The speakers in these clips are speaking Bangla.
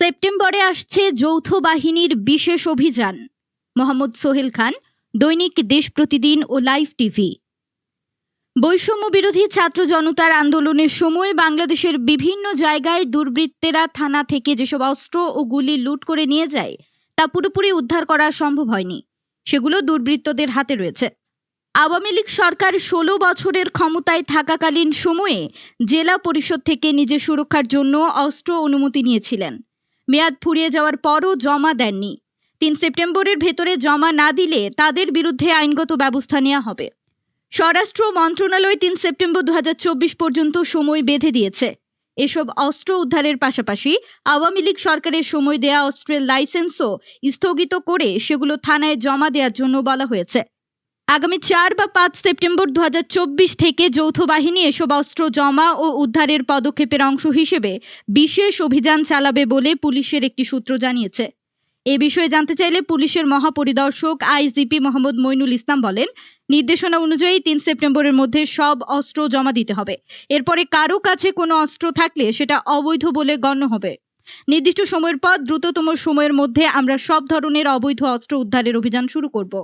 সেপ্টেম্বরে আসছে যৌথ বাহিনীর বিশেষ অভিযান। মোহাম্মদ সোহেল খান, দৈনিক দেশ প্রতিদিন ও লাইভ টিভি। বৈষম্য বিরোধী ছাত্র জনতার আন্দোলনের সময় বাংলাদেশের বিভিন্ন জায়গায় দুর্বৃত্তেরা থানা থেকে যেসব অস্ত্র ও গুলি লুট করে নিয়ে যায়, তা পুরোপুরি উদ্ধার করা সম্ভব হয়নি। সেগুলো দুর্বৃত্তদের হাতে রয়েছে। আওয়ামী লীগ সরকার ষোলো বছরের ক্ষমতায় থাকাকালীন সময়ে জেলা পরিষদ থেকে নিজের সুরক্ষার জন্য অস্ত্র অনুমতি নিয়েছিলেন। মেয়াদ ফুরিয়ে যাওয়ার পরও জমা দেননি। তিন সেপ্টেম্বরের ভেতরে জমা না দিলে তাদের বিরুদ্ধে আইনগত ব্যবস্থা নেওয়া হবে। স্বরাষ্ট্র মন্ত্রণালয় তিন সেপ্টেম্বর দু হাজার চব্বিশ পর্যন্ত সময় বেঁধে দিয়েছে। এসব অস্ত্র উদ্ধারের পাশাপাশি আওয়ামী লীগ সরকারের সময় দেয়া অস্ত্রের লাইসেন্সও স্থগিত করে সেগুলো থানায় জমা দেওয়ার জন্য বলা হয়েছে। আগামী চার বা পাঁচ সেপ্টেম্বর দু হাজার চব্বিশ থেকে যৌথ বাহিনী এসব অস্ত্র জমা ও উদ্ধারের পদক্ষেপের অংশ হিসেবে বিশেষ অভিযান চালাবে বলে পুলিশের একটি সূত্র জানিয়েছে। এ বিষয়ে জানতে চাইলে পুলিশের মহাপরিদর্শক আইজিপি মোহাম্মদ মইনুল ইসলাম বলেন, নির্দেশনা অনুযায়ী তিন সেপ্টেম্বরের মধ্যে সব অস্ত্র জমা দিতে হবে। এরপরে কারও কাছে কোনো অস্ত্র থাকলে সেটা অবৈধ বলে গণ্য হবে। নির্দিষ্ট সময়ের পর দ্রুততম সময়ের মধ্যে আমরা সব ধরনের অবৈধ অস্ত্র উদ্ধারের অভিযান শুরু করব।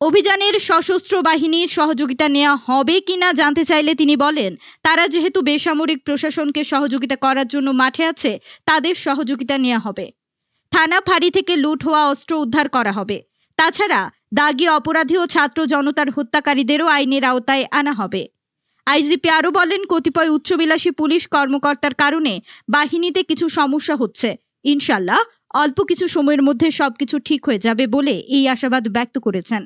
অভিযানের সশস্ত্র বাহিনীর সহযোগিতা নেওয়া হবে কিনা জানতে চাইলে তিনি বলেন, তারা যেহেতু বেসামরিক প্রশাসনকে সহযোগিতা করার জন্য মাঠে আছে, তাদের সহযোগিতা নেওয়া হবে। থানা ফাঁড়ি থেকে লুট হওয়া অস্ত্র উদ্ধার করা হবে। তাছাড়া, দাগি অপরাধী ও ছাত্র জনতার হত্যাকারীদেরও আইনের আওতায় আনা হবে। আইজিপি আরও বলেন, কতিপয় উচ্চবিলাসী পুলিশ কর্মকর্তার কারণে বাহিনীতে কিছু সমস্যা হচ্ছে। ইনশাল্লাহ, অল্প কিছু সময়ের মধ্যে সবকিছু ঠিক হয়ে যাবে বলে এই আশাবাদ ব্যক্ত করেছেন।